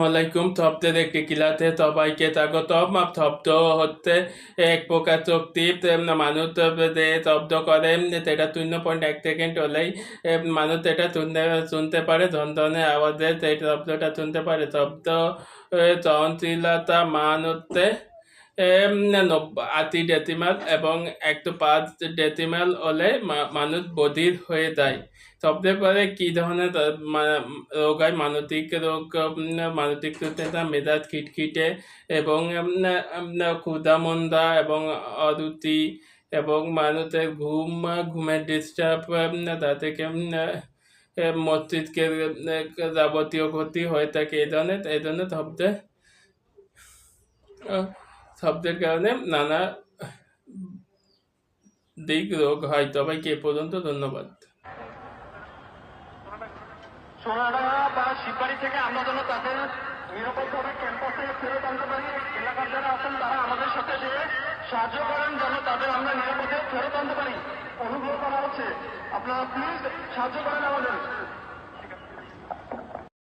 আলাইকুম শব্দের একটি ক্লাসে সবাইকে স্বাগতম থপ্ত হচ্ছে এক প্রকার শক্তি মানুষ যে শব্দ করে সেটা শূন্য পয়েন্ট এক সেকেন্ড হলেই মানুষ এটা শুনতে শুনতে পারে ধনধনে আওয়াজে সেই শব্দটা শুনতে পারে শব্দ সহনশীলতা মান হচ্ছে আশি ডেসিমাল এবং একশো পাঁচ ডেসিমাল হলে মানুষ বধির হয়ে যায়। শব্দের পরে কি ধরনের রোগ হয় মানসিক রোগ মানসিক সুস্থতা মেজাজ খিটখিটে এবং ক্ষুধামন্দা এবং অরুচি এবং মানুষের ঘুম ঘুমের ডিস্টার্ব তা থেকে মস্তিষ্কের যাবতীয় ক্ষতি হয়ে থাকে এই ধরনের এই ধরনের শব্দে শব্দের কারণে নানা দিক রোগ হয়। সবাইকে এ পর্যন্ত ধন্যবাদ। বা থেকে আমরা যেন তাদের ফেরত পারি তারা আমাদের সাথে সাহায্য করেন যেন তাদের আমরা নিরাপদে ফেরত আনতে পারি, অনুগ্রহ করা হচ্ছে। আপনারা প্লিজ সাহায্য করেন আমাদের।